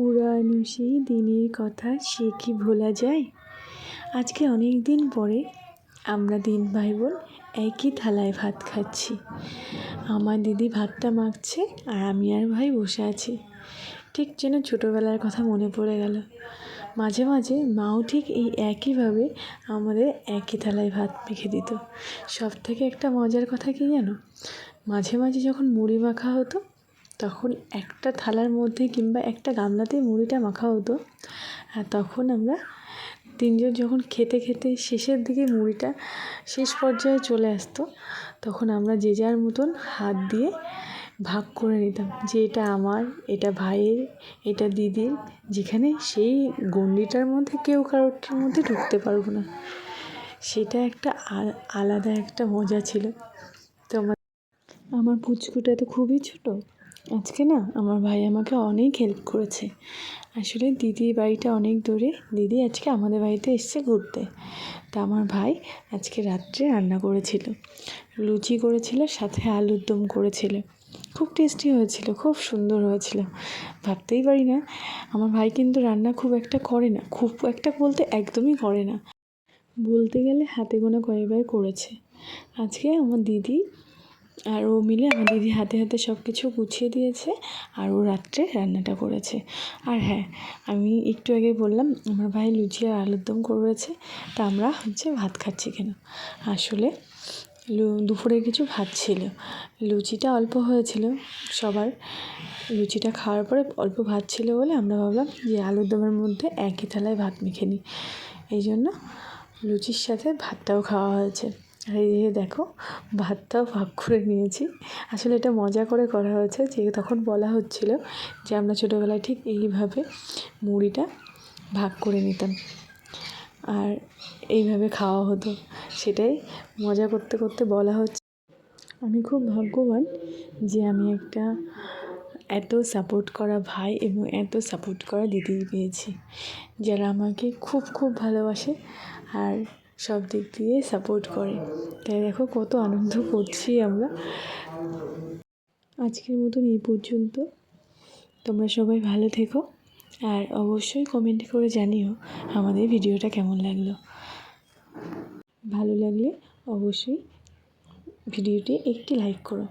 পুরানো সেই দিনের কথা সে কি ভোলা যায়? আজকে অনেক দিন পরে আমরা দিন ভাই বোন একই থালায় ভাত খাচ্ছি। আমার দিদি ভাতটা মাখছে আর আমি আর ভাই বসে আছি। ঠিক যেন ছোটোবেলার কথা মনে পড়ে গেল। মাঝে মাঝে মাও ঠিক এই একইভাবে আমাদের একই থালায় ভাত মেখে দিত। সব থেকে একটা মজার কথা কী জানো? মাঝে মাঝে যখন মুড়ি মাখা হতো তখন একটা থালার মধ্যে কিংবা একটা গামলাতে মুড়িটা মাখা হতো। আর তখন আমরা তিনজন যখন খেতে খেতে শেষের দিকে মুড়িটা শেষ পর্যায়ে চলে আসতো, তখন আমরা যে যার মতন হাত দিয়ে ভাগ করে নিতাম যে এটা আমার, এটা ভাইয়ের, এটা দিদির, যেখানে সেই গণ্ডিটার মধ্যে কেউ কারোরটার মধ্যে ঢুকতে পারব না। সেটা একটা আলাদা একটা মজা ছিল। তো আমার আমার পুচকুটা তো খুবই ছোটো। আজকে না আমার ভাই আমাকে অনেক হেল্প করেছে। আসলে দিদির বাড়িটা অনেক দূরে। দিদি আজকে আমাদের বাড়িতে এসছে ঘুরতে। তা আমার ভাই আজকে রাত্রে রান্না করেছিল। লুচি করেছিল, সাথে আলুর দম করেছিল। খুব টেস্টি হয়েছিল, খুব সুন্দর হয়েছিল। ভাবতেই পারি না, আমার ভাই কিন্তু রান্না খুব একটা করে না। খুব একটা বলতে একদমই করে না। বলতে গেলে হাতে গোনা কয়েকবার করেছে। আজকে আমার দিদি আর ও মিলে আমার দিদি হাতে হাতে সব কিছু গুছিয়ে দিয়েছে আর ও রাত্রে রান্নাটা করেছে। আর হ্যাঁ আমি একটু আগে বললাম, আমার ভাই লুচি আর আলুর দম করেছে, তা আমরা হচ্ছে ভাত খাচ্ছি কেন? আসলে দুপুরে কিছু ভাত ছিল। লুচিটা অল্প হয়েছিল সবার। লুচিটা খাওয়ার পরে অল্প ভাত ছিল বলে আমরা ভাবলাম যে আলুর দমের মধ্যে একই থালায় ভাত মেখে নিই। এই জন্য লুচির সাথে ভাতটাও খাওয়া হয়েছে। এই দেখো, ভাতটাও ভাগ করে নিয়েছি। আসলে এটা মজা করে করা হয়েছে, যে তখন বলা হচ্ছিল যে আমরা ছোটোবেলায় ঠিক এইভাবে মুড়িটা ভাগ করে নিতাম। আর এইভাবে খাওয়া হতো, সেটাই মজা করতে করতে বলা হচ্ছে। আমি খুব ভাগ্যবান যে আমি একটা এত সাপোর্ট করা ভাই এবং এত সাপোর্ট করা দিদি পেয়েছি, যারা আমাকে খুব খুব ভালোবাসে। আর সব দিক দিয়ে সাপোর্ট করে। তাই দেখো কত আনন্দ করছি আমরা। আজকের মতন এই পর্যন্ত। তোমরা সবাই ভালো থেকো। আর অবশ্যই কমেন্ট করে জানিও আমাদের ভিডিওটা কেমন লাগল। ভালো লাগলে অবশ্যই ভিডিওটি একটি লাইক করো।